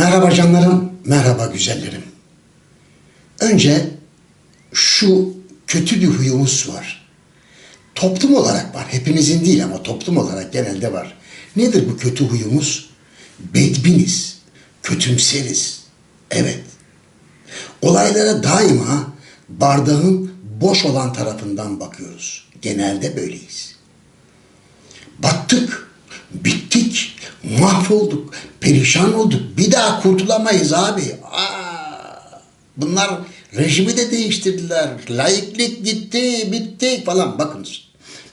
Merhaba canlarım, merhaba güzellerim. Önce şu kötü bir huyumuz var. Toplum olarak var. Hepimizin değil ama toplum olarak genelde var. Nedir bu kötü huyumuz? Bedbiniz, kötümseriz. Evet. Olaylara daima bardağın boş olan tarafından bakıyoruz. Genelde böyleyiz. Battık, bittik, mahvolduk, perişan olduk. Bir daha kurtulamayız abi. Aa, bunlar rejimi de değiştirdiler. Laiklik gitti, bitti falan. Bakınız.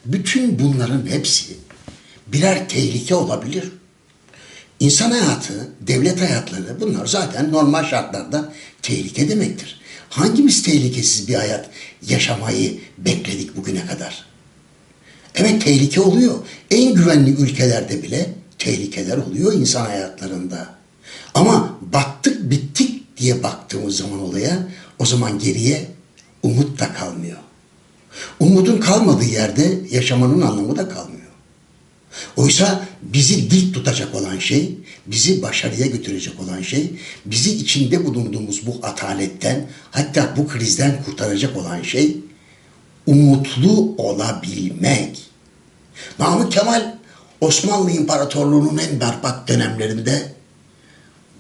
Bütün bunların hepsi birer tehlike olabilir. İnsan hayatı, devlet hayatları bunlar zaten normal şartlarda tehlike demektir. Hangimiz tehlikesiz bir hayat yaşamayı bekledik bugüne kadar? Evet tehlike oluyor. En güvenli ülkelerde bile tehlikeler oluyor insan hayatlarında. Ama battık bittik diye baktığımız zaman olaya o zaman geriye umut da kalmıyor. Umudun kalmadığı yerde yaşamanın anlamı da kalmıyor. Oysa bizi dik tutacak olan şey, bizi başarıya götürecek olan şey, bizi içinde bulunduğumuz bu ataletten, hatta bu krizden kurtaracak olan şey, umutlu olabilmek. Namık Kemal Osmanlı İmparatorluğu'nun en berbat dönemlerinde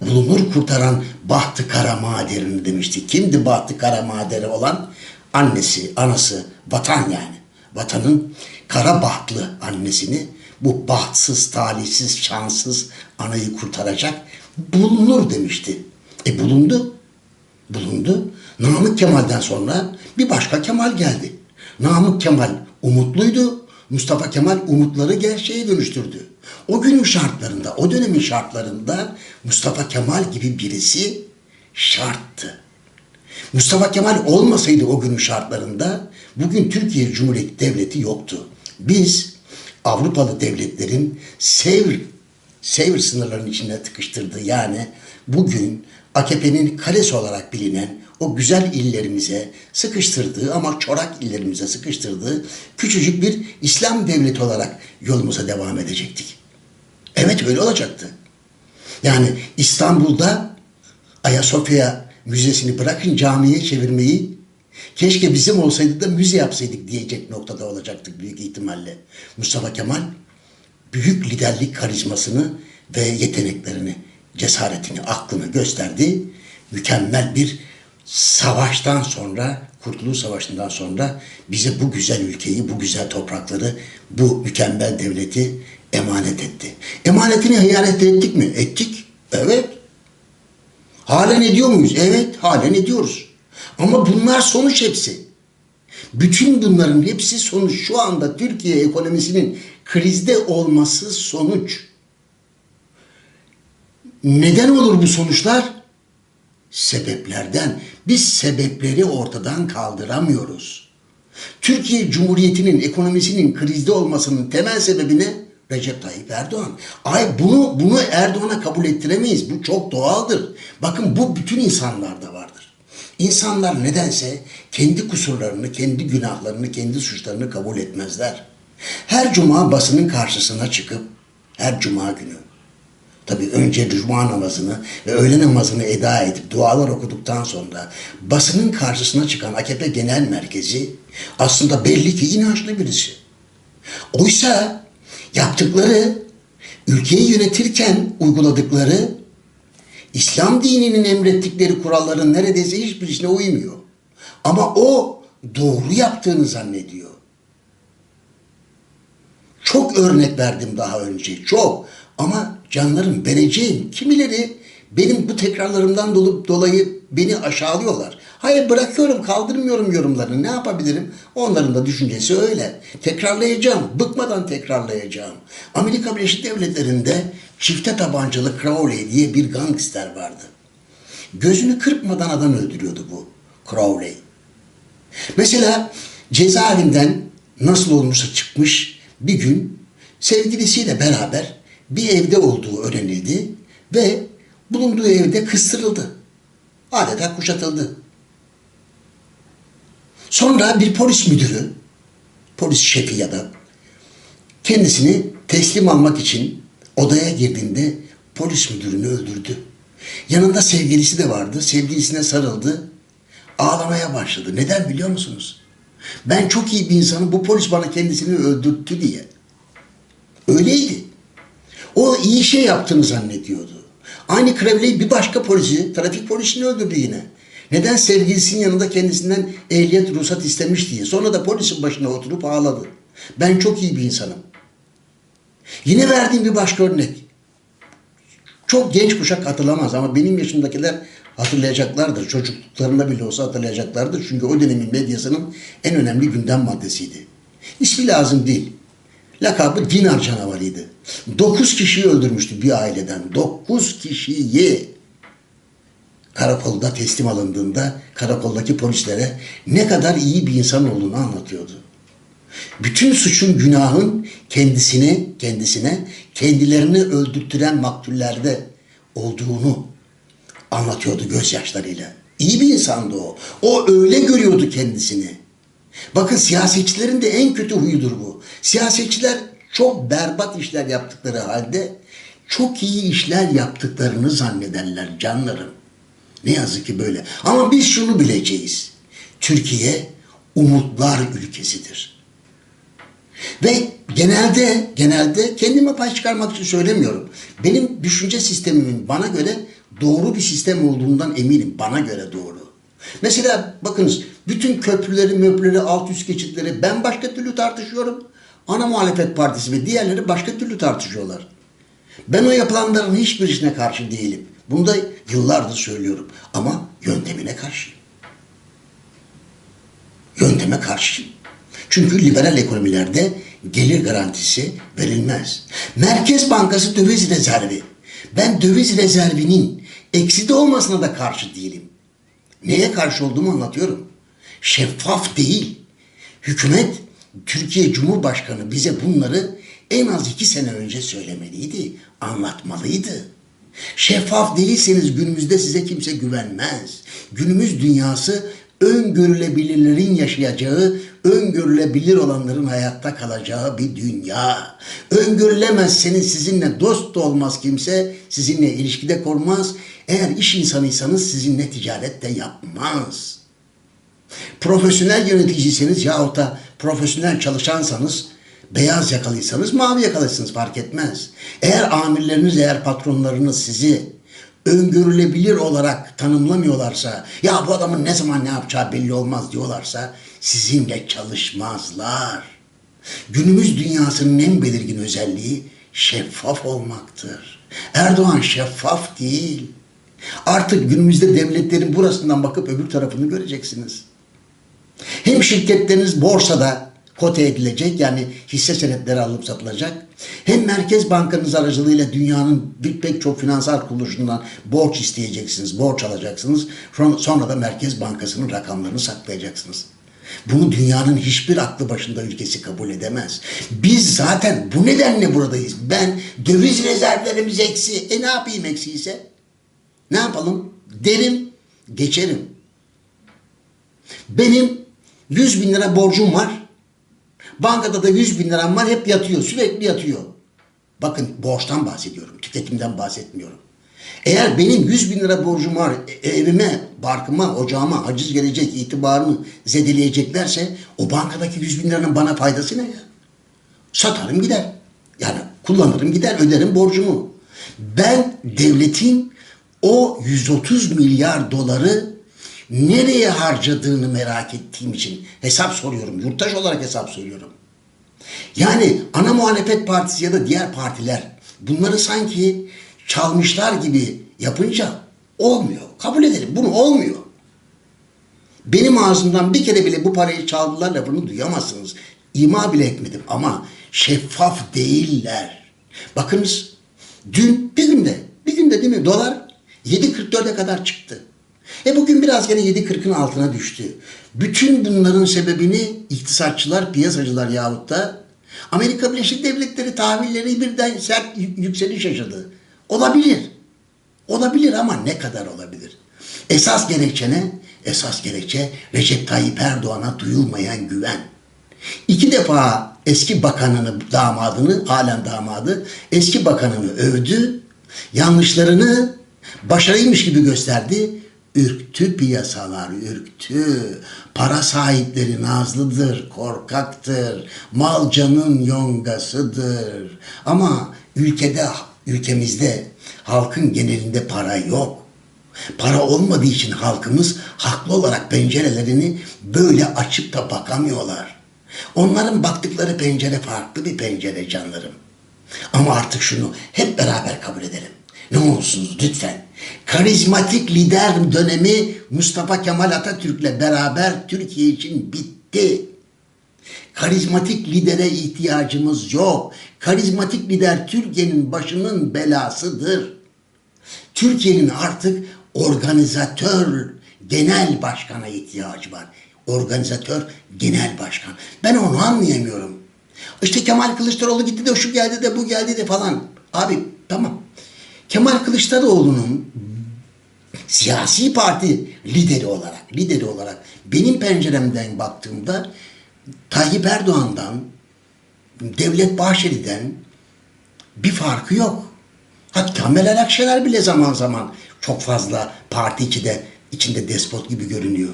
bulunur kurtaran Bahtı Kara Mader'ini demişti. Kimdi Bahtı Kara Mader'i olan? Annesi, anası, vatan yani. Vatanın kara bahtlı annesini bu bahtsız, talihsiz, şanssız anayı kurtaracak bulunur demişti. E bulundu. Bulundu. Namık Kemal'den sonra bir başka Kemal geldi. Namık Kemal umutluydu. Mustafa Kemal umutları gerçeğe dönüştürdü. O günün şartlarında, o dönemin şartlarında Mustafa Kemal gibi birisi şarttı. Mustafa Kemal olmasaydı o günün şartlarında bugün Türkiye Cumhuriyeti Devleti yoktu. Biz Avrupalı devletlerin Sevr, Sevr sınırlarının içine tıkıştırdığı yani bugün AKP'nin kalesi olarak bilinen o güzel illerimize sıkıştırdığı ama çorak illerimize sıkıştırdığı küçücük bir İslam devleti olarak yolumuza devam edecektik. Evet öyle olacaktı. Yani İstanbul'da Ayasofya Müzesi'ni bırakın camiye çevirmeyi keşke bizim olsaydı da müze yapsaydık diyecek noktada olacaktık büyük ihtimalle. Mustafa Kemal büyük liderlik karizmasını ve yeteneklerini, cesaretini, aklını gösterdi. Mükemmel bir savaştan sonra, Kurtuluş Savaşı'ndan sonra bize bu güzel ülkeyi, bu güzel toprakları, bu mükemmel devleti emanet etti. Emanetini hıyanet ettik mi? Ettik. Evet. Halen ediyor muyuz? Evet, halen ediyoruz. Ama bunlar sonuç hepsi. Bütün bunların hepsi sonuç. Şu anda Türkiye ekonomisinin krizde olması sonuç. Neden olur bu sonuçlar? Sebeplerden. Biz sebepleri ortadan kaldıramıyoruz. Türkiye Cumhuriyeti'nin ekonomisinin krizde olmasının temel sebebi ne? Recep Tayyip Erdoğan. Ay bunu bunu Erdoğan'a kabul ettiremeyiz. Bu çok doğaldır. Bakın bu bütün insanlarda vardır. İnsanlar nedense kendi kusurlarını, kendi günahlarını, kendi suçlarını kabul etmezler. Her cuma basının karşısına çıkıp her cuma günü Tabii önce cuma namazını ve öğle namazını eda edip dualar okuduktan sonra basının karşısına çıkan AKP Genel Merkezi aslında belli ki inançlı birisi. Oysa yaptıkları ülkeyi yönetirken uyguladıkları İslam dininin emrettikleri kuralların neredeyse hiçbirisine uymuyor. Ama o doğru yaptığını zannediyor. Çok örnek verdim daha önce, çok. Ama canlarım vereceğim. Kimileri benim bu tekrarlarımdan dolayı beni aşağılıyorlar. Hayır bırakıyorum, kaldırmıyorum yorumlarını. Ne yapabilirim? Onların da düşüncesi öyle. Tekrarlayacağım, bıkmadan tekrarlayacağım. Amerika Birleşik Devletleri'nde çifte tabancalı Crowley diye bir gangster vardı. Gözünü kırpmadan adam öldürüyordu bu Crowley. Mesela cezaevinden nasıl olmuşsa çıkmış bir gün sevgilisiyle beraber bir evde olduğu öğrenildi ve bulunduğu evde kıstırıldı. Adeta kuşatıldı. Sonra bir polis müdürü, polis şefi ya da kendisini teslim almak için odaya girdiğinde polis müdürünü öldürdü. Yanında sevgilisi de vardı. Sevgilisine sarıldı. Ağlamaya başladı. Neden biliyor musunuz? Ben çok iyi bir insanım. Bu polis bana kendisini öldürttü diye. Öyleydi. O iyi şey yaptığını zannediyordu. Aynı Crowley bir başka polisi, trafik polisini öldürdü yine. Neden sevgilisinin yanında kendisinden ehliyet ruhsat istemiş diye. Sonra da polisin başına oturup ağladı. Ben çok iyi bir insanım. Yine verdiğim bir başka örnek. Çok genç kuşak hatırlamaz ama benim yaşımdakiler hatırlayacaklardır. Çocukluklarında bile olsa hatırlayacaklardır. Çünkü o dönemin medyasının en önemli gündem maddesiydi. İsmi lazım değil. Lakabı dinar canavarıydı. Dokuz kişiyi öldürmüştü bir aileden. Dokuz kişiyi karakolda teslim alındığında karakoldaki polislere ne kadar iyi bir insan olduğunu anlatıyordu. Bütün suçun günahın kendisine, kendisine, kendilerini öldürttüren maktullerde olduğunu anlatıyordu gözyaşlarıyla. İyi bir insandı o. O öyle görüyordu kendisini. Bakın siyasetçilerin de en kötü huyudur bu. Siyasetçiler çok berbat işler yaptıkları halde çok iyi işler yaptıklarını zannederler canlarım. Ne yazık ki böyle. Ama biz şunu bileceğiz. Türkiye umutlar ülkesidir. Ve genelde genelde kendime pay çıkarmak için söylemiyorum. Benim düşünce sistemimin bana göre doğru bir sistem olduğundan eminim. Bana göre doğru. Mesela bakınız bütün köprüleri, möprüleri, alt üst geçitleri ben başka türlü tartışıyorum. Ana muhalefet partisi ve diğerleri başka türlü tartışıyorlar. Ben o yapılanların hiçbirisine karşı değilim. Bunu da yıllardır söylüyorum. Ama yöntemine karşıyım. Yönteme karşıyım. Çünkü liberal ekonomilerde gelir garantisi verilmez. Merkez Bankası döviz rezervi. Ben döviz rezervinin ekside olmasına da karşı değilim. Neye karşı olduğumu anlatıyorum. Şeffaf değil. Hükümet, Türkiye Cumhurbaşkanı bize bunları en az iki sene önce söylemeliydi, anlatmalıydı. Şeffaf değilseniz günümüzde size kimse güvenmez. Günümüz dünyası öngörülebilirlerin yaşayacağı, öngörülebilir olanların hayatta kalacağı bir dünya. Öngörülemezseniz sizinle dost olmaz kimse, sizinle ilişkide kurmaz. Eğer iş insanıysanız sizinle ticaret de yapmaz. Profesyonel yöneticiyseniz yahut da profesyonel çalışansanız beyaz yakalıysanız mavi yakalısınız fark etmez. Eğer amirleriniz eğer patronlarınız sizi öngörülebilir olarak tanımlamıyorlarsa ya bu adamın ne zaman ne yapacağı belli olmaz diyorlarsa sizinle çalışmazlar. Günümüz dünyasının en belirgin özelliği şeffaf olmaktır. Erdoğan şeffaf değil. Artık günümüzde devletlerin burasından bakıp öbür tarafını göreceksiniz. Hem şirketleriniz borsada kote edilecek yani hisse senetleri alıp satılacak. Hem Merkez Bankanız aracılığıyla dünyanın bir pek çok finansal kuruluşundan borç isteyeceksiniz, borç alacaksınız. Sonra da Merkez Bankası'nın rakamlarını saklayacaksınız. Bunu dünyanın hiçbir aklı başında ülkesi kabul edemez. Biz zaten bu nedenle buradayız. Ben döviz rezervlerimiz eksi. E ne yapayım eksiyse? Ne yapalım? Derim, geçerim. Benim 100 bin lira borcum var. Bankada da 100 bin liram var hep yatıyor sürekli yatıyor. Bakın borçtan bahsediyorum tüketimden bahsetmiyorum. Eğer benim 100 bin lira borcum var e, evime, barkıma, ocağıma haciz gelecek itibarını zedeleyeceklerse o bankadaki 100 bin liranın bana faydası ne ya? Satarım gider. Yani kullanırım gider öderim borcumu. Ben devletin o 130 milyar doları nereye harcadığını merak ettiğim için hesap soruyorum. Yurttaş olarak hesap soruyorum. Yani ana muhalefet partisi ya da diğer partiler bunları sanki çalmışlar gibi yapınca olmuyor. Kabul edelim bunu olmuyor. Benim ağzımdan bir kere bile bu parayı çaldılar lafını duyamazsınız. İma bile etmedim ama şeffaf değiller. Bakınız dün bir günde bir günde değil mi dolar 7.44'e kadar çıktı. E bugün biraz gene 7.40'ın altına düştü. Bütün bunların sebebini iktisatçılar, piyasacılar yahut da Amerika Birleşik Devletleri tahvilleri birden sert yükseliş yaşadı. Olabilir. Olabilir ama ne kadar olabilir? Esas gerekçe ne? Esas gerekçe Recep Tayyip Erdoğan'a duyulmayan güven. İki defa eski bakanını, damadını, halen damadı, eski bakanını övdü. Yanlışlarını Başarıymış gibi gösterdi. Ürktü piyasalar, ürktü. Para sahipleri nazlıdır, korkaktır. Mal canın yongasıdır. Ama ülkede, ülkemizde halkın genelinde para yok. Para olmadığı için halkımız haklı olarak pencerelerini böyle açıp da bakamıyorlar. Onların baktıkları pencere farklı bir pencere canlarım. Ama artık şunu hep beraber kabul edelim. Ne olursunuz lütfen. Karizmatik lider dönemi Mustafa Kemal Atatürk'le beraber Türkiye için bitti. Karizmatik lidere ihtiyacımız yok. Karizmatik lider Türkiye'nin başının belasıdır. Türkiye'nin artık organizatör genel başkana ihtiyacı var. Organizatör genel başkan. Ben onu anlayamıyorum. İşte Kemal Kılıçdaroğlu gitti de şu geldi de bu geldi de falan. Abi tamam. Kemal Kılıçdaroğlu'nun siyasi parti lideri olarak, lideri olarak benim penceremden baktığımda Tayyip Erdoğan'dan, Devlet Bahçeli'den bir farkı yok. Hatta Meral Akşener bile zaman zaman çok fazla parti içinde, içinde despot gibi görünüyor.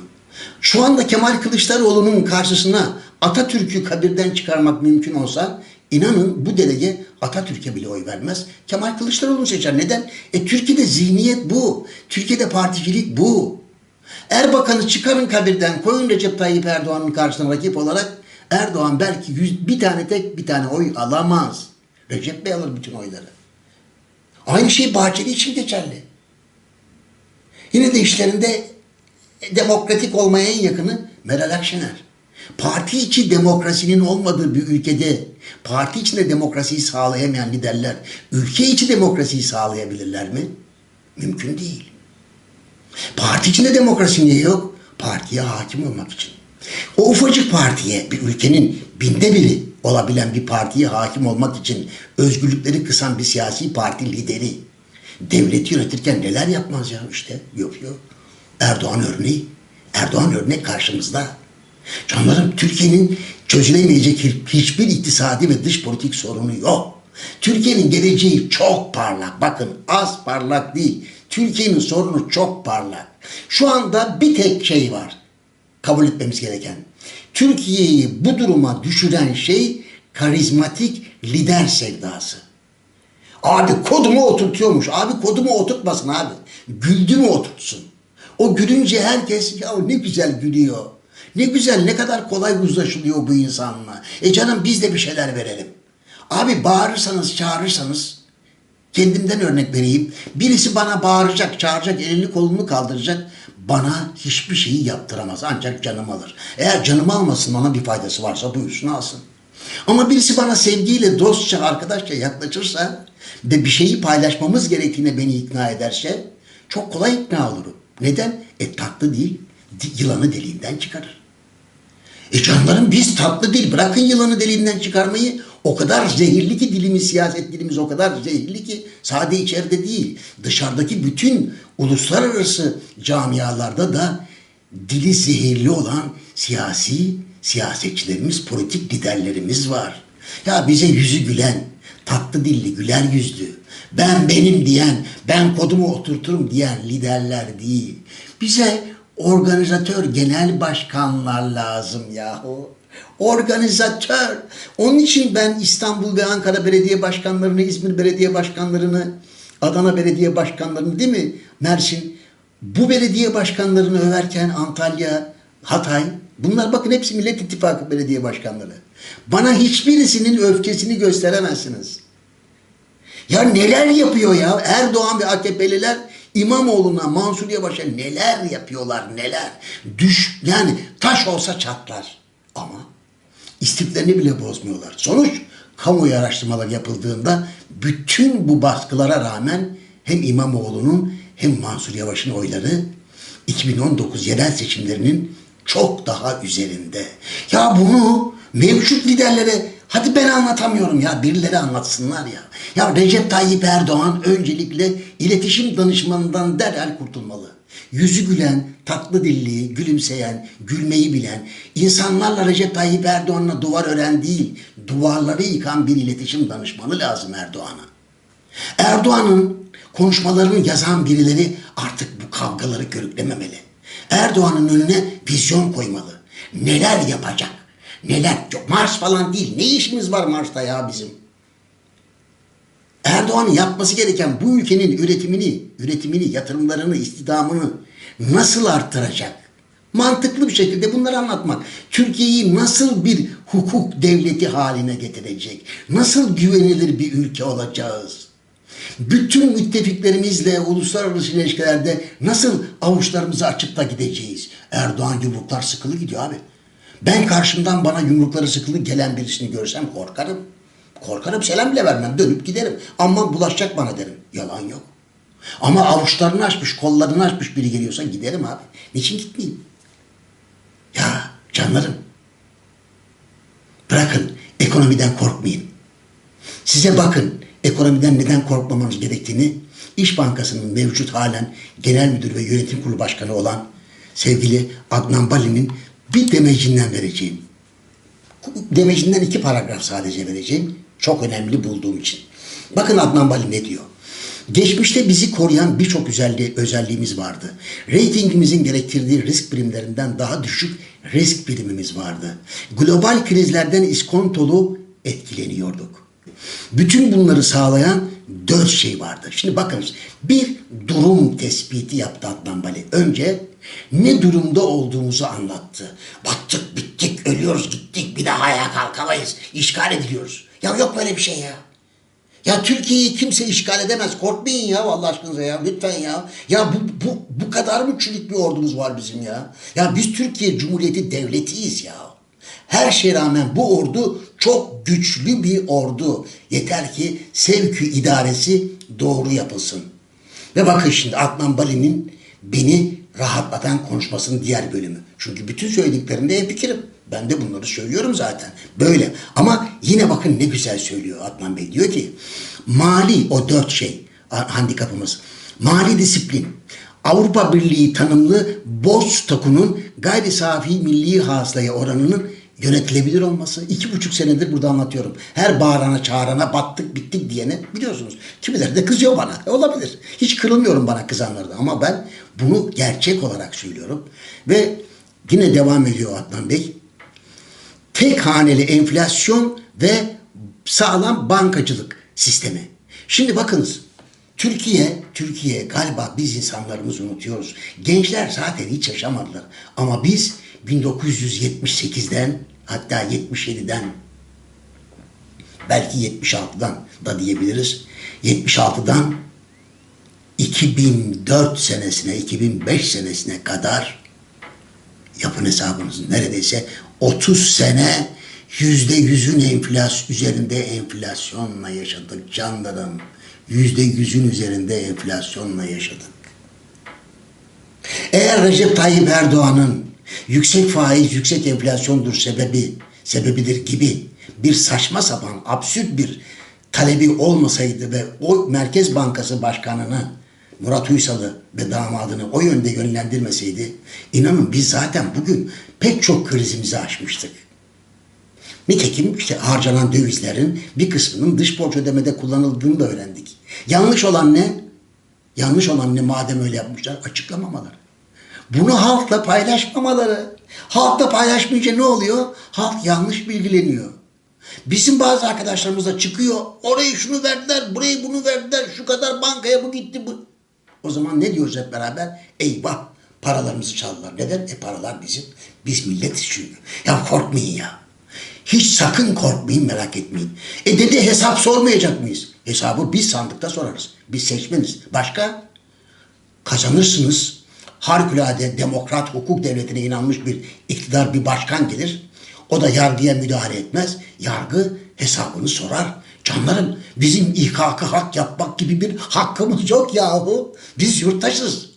Şu anda Kemal Kılıçdaroğlu'nun karşısına Atatürk'ü kabirden çıkarmak mümkün olsa inanın bu delege Atatürk'e bile oy vermez. Kemal Kılıçdaroğlu'nu seçer. Neden? E Türkiye'de zihniyet bu. Türkiye'de particilik bu. Erbakan'ı çıkarın kabirden koyun Recep Tayyip Erdoğan'ın karşısına rakip olarak Erdoğan belki yüz, bir tane tek bir tane oy alamaz. Recep Bey alır bütün oyları. Aynı şey Bahçeli için geçerli. Yine de işlerinde demokratik olmaya en yakını Meral Akşener. Parti içi demokrasinin olmadığı bir ülkede parti içinde demokrasiyi sağlayamayan liderler ülke içi demokrasiyi sağlayabilirler mi? Mümkün değil. Parti içinde demokrasi niye yok? Partiye hakim olmak için. O ufacık partiye bir ülkenin binde biri olabilen bir partiye hakim olmak için özgürlükleri kısan bir siyasi parti lideri devleti yönetirken neler yapmaz ya işte yapıyor. Erdoğan örneği. Erdoğan örnek karşımızda. Canlarım Türkiye'nin çözülemeyecek hiçbir iktisadi ve dış politik sorunu yok. Türkiye'nin geleceği çok parlak. Bakın az parlak değil. Türkiye'nin sorunu çok parlak. Şu anda bir tek şey var. Kabul etmemiz gereken. Türkiye'yi bu duruma düşüren şey karizmatik lider sevdası. Abi kodumu oturtuyormuş. Abi kodumu oturtmasın abi. Güldü mü oturtsun. O gülünce herkes ya ne güzel gülüyor. Ne güzel ne kadar kolay uzlaşılıyor bu insanla. E canım biz de bir şeyler verelim. Abi bağırırsanız çağırırsanız kendimden örnek vereyim. Birisi bana bağıracak, çağıracak, elini kolunu kaldıracak. Bana hiçbir şeyi yaptıramaz. Ancak canım alır. Eğer canımı almasın bana bir faydası varsa buyursun alsın. Ama birisi bana sevgiyle, dostça, arkadaşça yaklaşırsa ve bir şeyi paylaşmamız gerektiğine beni ikna ederse çok kolay ikna olurum. Neden? E tatlı değil, yılanı deliğinden çıkarır. E canlarım biz tatlı değil. Bırakın yılanı deliğinden çıkarmayı. O kadar zehirli ki dilimiz, siyaset dilimiz o kadar zehirli ki sade içeride değil. Dışarıdaki bütün uluslararası camialarda da dili zehirli olan siyasi siyasetçilerimiz, politik liderlerimiz var. Ya bize yüzü gülen, tatlı dilli, güler yüzlü, ben benim diyen, ben kodumu oturturum diyen liderler değil. Bize organizatör genel başkanlar lazım yahu. Organizatör. Onun için ben İstanbul ve Ankara belediye başkanlarını, İzmir belediye başkanlarını, Adana belediye başkanlarını değil mi? Mersin. Bu belediye başkanlarını överken Antalya, Hatay. Bunlar bakın hepsi Millet İttifakı belediye başkanları. Bana hiçbirisinin öfkesini gösteremezsiniz. Ya neler yapıyor ya? Erdoğan ve AKP'liler İmamoğlu'na, Mansur Yavaş'a neler yapıyorlar neler. Düş yani taş olsa çatlar. Ama istiflerini bile bozmuyorlar. Sonuç kamuoyu araştırmalar yapıldığında bütün bu baskılara rağmen hem İmamoğlu'nun hem Mansur Yavaş'ın oyları 2019 yerel seçimlerinin çok daha üzerinde. Ya bunu mevcut liderlere hadi ben anlatamıyorum ya birileri anlatsınlar ya. Ya Recep Tayyip Erdoğan öncelikle iletişim danışmanından derhal kurtulmalı. Yüzü gülen, tatlı dilli, gülümseyen, gülmeyi bilen, insanlarla Recep Tayyip Erdoğan'la duvar ören değil, duvarları yıkan bir iletişim danışmanı lazım Erdoğan'a. Erdoğan'ın konuşmalarını yazan birileri artık bu kavgaları körüklememeli. Erdoğan'ın önüne vizyon koymalı. Neler yapacak? Neler? Mars falan değil. Ne işimiz var Mars'ta ya bizim? Erdoğan'ın yapması gereken bu ülkenin üretimini, üretimini, yatırımlarını, istidamını nasıl arttıracak? Mantıklı bir şekilde bunları anlatmak. Türkiye'yi nasıl bir hukuk devleti haline getirecek? Nasıl güvenilir bir ülke olacağız? Bütün müttefiklerimizle uluslararası ilişkilerde nasıl avuçlarımızı açıp da gideceğiz? Erdoğan yumruklar sıkılı gidiyor abi. Ben karşımdan bana yumrukları sıkılı gelen birisini görsem korkarım. Korkarım selam bile vermem dönüp giderim. Aman bulaşacak bana derim. Yalan yok. Ama avuçlarını açmış, kollarını açmış biri geliyorsa giderim abi. Niçin gitmeyeyim? Ya canlarım. Bırakın ekonomiden korkmayın. Size bakın ekonomiden neden korkmamanız gerektiğini İş Bankası'nın mevcut halen genel müdür ve yönetim kurulu başkanı olan sevgili Adnan Bali'nin bir demecinden vereceğim. Demecinden iki paragraf sadece vereceğim. Çok önemli bulduğum için. Bakın Adnan Bali ne diyor? Geçmişte bizi koruyan birçok özelliği, özelliğimiz vardı. Ratingimizin gerektirdiği risk primlerinden daha düşük risk primimiz vardı. Global krizlerden iskontolu etkileniyorduk. Bütün bunları sağlayan dört şey vardı. Şimdi bakınız bir durum tespiti yaptı Adnan Bali. Önce ne durumda olduğumuzu anlattı. Battık, bittik, ölüyoruz, gittik, bir daha ayağa kalkamayız, işgal ediliyoruz. Ya yok böyle bir şey ya. Ya Türkiye'yi kimse işgal edemez. Korkmayın ya Allah aşkınıza ya. Lütfen ya. Ya bu, bu, bu kadar mı çürük bir ordumuz var bizim ya? Ya biz Türkiye Cumhuriyeti devletiyiz ya. Her şeye rağmen bu ordu çok güçlü bir ordu. Yeter ki sevkü idaresi doğru yapılsın. Ve bakın şimdi Adnan Bali'nin beni rahatlatan konuşmasının diğer bölümü. Çünkü bütün söylediklerinde hemfikirim. Ben de bunları söylüyorum zaten. Böyle. Ama yine bakın ne güzel söylüyor Adnan Bey. Diyor ki mali o dört şey handikapımız. Mali disiplin. Avrupa Birliği tanımlı borç stokunun gayri safi milli hasılaya oranının yönetilebilir olması. iki buçuk senedir burada anlatıyorum. Her bağırana çağırana battık bittik diyene biliyorsunuz. Kimileri de kızıyor bana. E, olabilir. Hiç kırılmıyorum bana kızanlardan ama ben bunu gerçek olarak söylüyorum. Ve yine devam ediyor Adnan Bey. Tek haneli enflasyon ve sağlam bankacılık sistemi. Şimdi bakınız Türkiye, Türkiye galiba biz insanlarımız unutuyoruz. Gençler zaten hiç yaşamadılar. Ama biz 1978'den hatta 77'den belki 76'dan da diyebiliriz. 76'dan 2004 senesine, 2005 senesine kadar yapın hesabınızı neredeyse 30 sene yüzde yüzün enflasyon üzerinde enflasyonla yaşadık canlarım. Yüzde yüzün üzerinde enflasyonla yaşadık. Eğer Recep Tayyip Erdoğan'ın yüksek faiz, yüksek enflasyondur sebebi, sebebidir gibi bir saçma sapan, absürt bir talebi olmasaydı ve o Merkez Bankası Başkanı'nı Murat Uysal'ı ve damadını o yönde yönlendirmeseydi inanın biz zaten bugün pek çok krizimizi aşmıştık. Nitekim işte harcanan dövizlerin bir kısmının dış borç ödemede kullanıldığını da öğrendik. Yanlış olan ne? Yanlış olan ne madem öyle yapmışlar? Açıklamamaları. Bunu halkla paylaşmamaları. Halkla paylaşmayınca ne oluyor? Halk yanlış bilgileniyor. Bizim bazı arkadaşlarımız da çıkıyor. Orayı şunu verdiler, burayı bunu verdiler. Şu kadar bankaya bu gitti bu. O zaman ne diyoruz hep beraber? Eyvah paralarımızı çaldılar. Neden? E paralar bizim. Biz milletiz çünkü. Ya korkmayın ya. Hiç sakın korkmayın merak etmeyin. E dedi hesap sormayacak mıyız? Hesabı biz sandıkta sorarız. Biz seçmeniz. Başka? Kazanırsınız. Harikulade demokrat hukuk devletine inanmış bir iktidar bir başkan gelir. O da yargıya müdahale etmez. Yargı hesabını sorar. Canlarım bizim ihkakı hak yapmak gibi bir hakkımız yok yahu. Biz yurttaşız.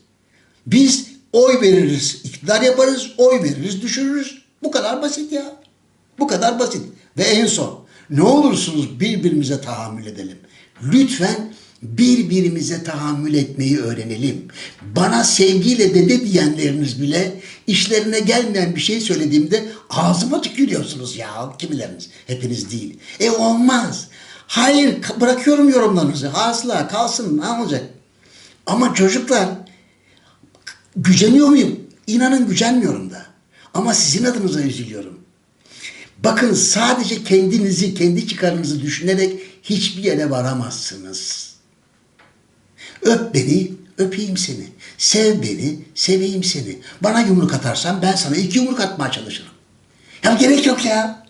Biz oy veririz, iktidar yaparız, oy veririz, düşürürüz. Bu kadar basit ya. Bu kadar basit. Ve en son ne olursunuz birbirimize tahammül edelim. Lütfen birbirimize tahammül etmeyi öğrenelim. Bana sevgiyle dede diyenleriniz bile işlerine gelmeyen bir şey söylediğimde ağzıma tükürüyorsunuz ya kimileriniz. Hepiniz değil. E olmaz. Hayır bırakıyorum yorumlarınızı. Asla kalsın ne olacak? Ama çocuklar güceniyor muyum? İnanın gücenmiyorum da. Ama sizin adınıza üzülüyorum. Bakın sadece kendinizi, kendi çıkarınızı düşünerek hiçbir yere varamazsınız. Öp beni, öpeyim seni. Sev beni, seveyim seni. Bana yumruk atarsan ben sana iki yumruk atmaya çalışırım. Ya gerek yok ya.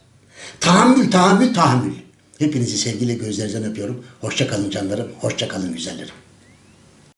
Tahammül, tahammül, tahammül. Hepinizi sevgiyle gözlerinizden öpüyorum. Hoşça kalın canlarım, hoşça kalın güzellerim.